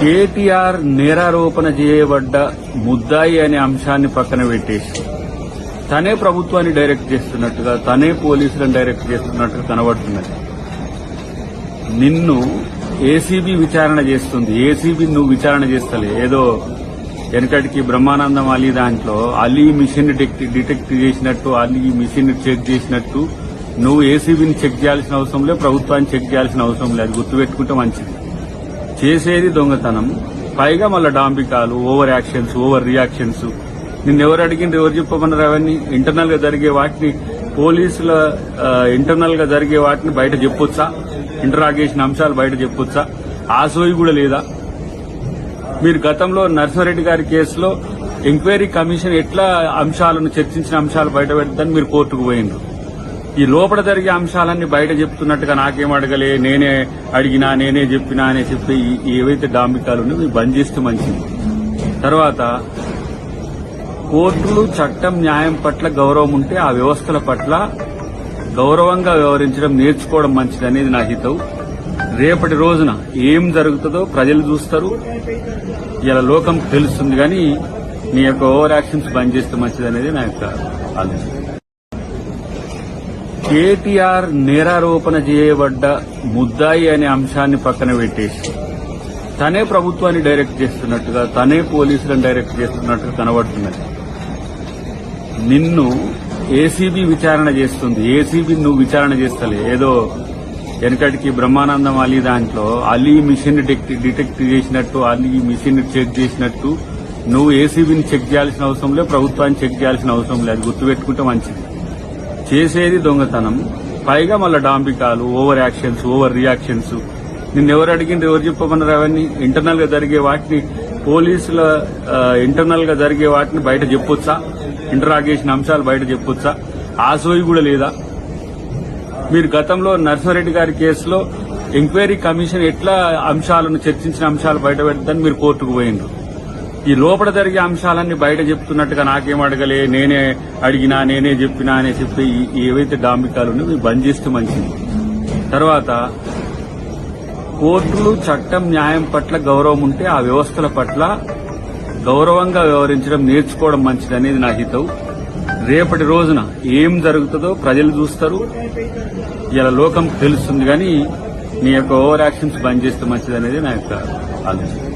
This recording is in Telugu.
కేటీఆర్ నేరారోపణ చేయబడ్డ ముద్దాయి అనే అంశాన్ని పక్కన పెట్టేసి తనే ప్రభుత్వాన్ని డైరెక్ట్ చేస్తున్నట్టుగా తనే పోలీసులను డైరెక్ట్ చేస్తున్నట్టుగా కనబడుతున్నది. నిన్ను ఏసీబీ విచారణ చేస్తుంది. ఏసీబీ నువ్వు విచారణ చేస్తలే. ఏదో వెనకటికి బ్రహ్మానందం అలీ దాంట్లో అలీ మిషన్ డిటెక్ట్ డిటెక్ట్ చేసినట్టు అలీ మిషన్ చెక్ చేసినట్టు నువ్వు ఏసీబీని చెక్ చేయాల్సిన అవసరం లేదు ప్రభుత్వాన్ని చెక్ చేయాల్సిన అవసరం లేదు. గుర్తుపెట్టుకుంటే మంచిది. చేసేది దొంగతనం. పైగా మళ్ళీ డాంబికాలు ఓవర్ యాక్షన్స్ ఓవర్ రియాక్షన్స్ నిన్న ఎవరు అడిగింది ఎవరు చెప్పమన్నారు అవన్నీ? ఇంటర్నల్గా జరిగే వాటిని పోలీసుల ఇంటర్నల్గా జరిగే వాటిని బయట చెప్పొచ్చా? ఇంటరాగేషన్ అంశాలు బయట చెప్పొచ్చా? ఆ సోయి కూడా లేదా? మీరు గతంలో నరసింహారెడ్డి గారి కేసులో ఎంక్వైరీ కమిషన్ ఎట్లా అంశాలను చర్చించిన అంశాలు బయట పెడతాని మీరు కోర్టుకు పోయిండ్రు. ఈ లోపల జరిగే అంశాలన్నీ బయట చెప్తున్నట్టుగా నాకేం అడగలే నేనే అడిగినా నేనే చెప్పినా అనే చెప్పి ఏవైతే డాంబికాలు ఉన్నాయో మీరు బంద్ చేస్తే మంచిది తర్వాత కోర్టులు చట్టం న్యాయం పట్ల గౌరవం ఉంటే ఆ వ్యవస్థల పట్ల గౌరవంగా వ్యవహరించడం నేర్చుకోవడం మంచిది అనేది నా హితవు. రేపటి రోజున ఏం జరుగుతుందో ప్రజలు చూస్తారు. ఇలా లోకం తెలుస్తుంది కానీ నీ యొక్క ఓవర్ యాక్షన్స్ బంద్ చేస్తే మంచిది అనేది నా యొక్క ఆలోచన. కేటీఆర్ నేరారోపణ చేయబడ్డ ముద్దాయి అనే అంశాన్ని పక్కన పెట్టేసి తనే ప్రభుత్వాన్ని డైరెక్ట్ చేస్తున్నట్టుగా తనే పోలీసులను డైరెక్ట్ చేస్తున్నట్టుగా కనబడుతున్నది. నిన్ను ఏసీబీ విచారణ చేస్తుంది. ఏసీబీ నువ్వు విచారణ చేస్తలే. ఏదో వెనకటికి బ్రహ్మానందం అలీ దాంట్లో అలీ మిషన్ డిటెక్ట్ చేసినట్టు అలీ మిషన్ చెక్ చేసినట్టు నువ్వు ఏసీబీని చెక్ చేయాల్సిన అవసరం లేదు ప్రభుత్వాన్ని చెక్ చేయాల్సిన అవసరం లేదు. గుర్తుపెట్టుకుంటే మంచిది. చేసేది దొంగతనం. పైగా మళ్ళీ డాంబికాలు ఓవర్ యాక్షన్స్ ఓవర్ రియాక్షన్స్. నిన్నెవరు అడిగింది ఎవరు చెప్పమన్నారు అవన్నీ? ఇంటర్నల్గా జరిగే వాటిని పోలీసుల ఇంటర్నల్గా జరిగే వాటిని బయట చెప్పొచ్చా? ఇంటరాగేషన్ అంశాలు బయట చెప్పొచ్చా? ఆ సోయి కూడా లేదా? మీరు గతంలో నర్సారెడ్డి గారి కేసులో ఎంక్వైరీ కమిషన్ ఎట్లా అంశాలను చర్చించిన అంశాలు బయట పెడతాని మీరు కోర్టుకు పోయిండ్రు. ఈ లోపల జరిగే అంశాలన్నీ బయట చెప్తున్నట్టుగా నాకేం అడగలే నేనే అడిగినా నేనే చెప్పినా అని చెప్పి ఏవైతే డాంబికాలు ఉన్నాయో మీరు బంద్ చేస్తే మంచిది తర్వాత కోర్టులు చట్టం న్యాయం పట్ల గౌరవం ఉంటే ఆ వ్యవస్థల పట్ల గౌరవంగా వ్యవహరించడం నేర్చుకోవడం మంచిది అనేది నా హితవు. రేపటి రోజున ఏం జరుగుతుందో ప్రజలు చూస్తారు. ఇలా లోకం తెలుస్తుంది కానీ నీ యొక్క ఓవర్ యాక్షన్స్ బంద్ చేస్తే మంచిది అనేది నా యొక్క ఆలోచన.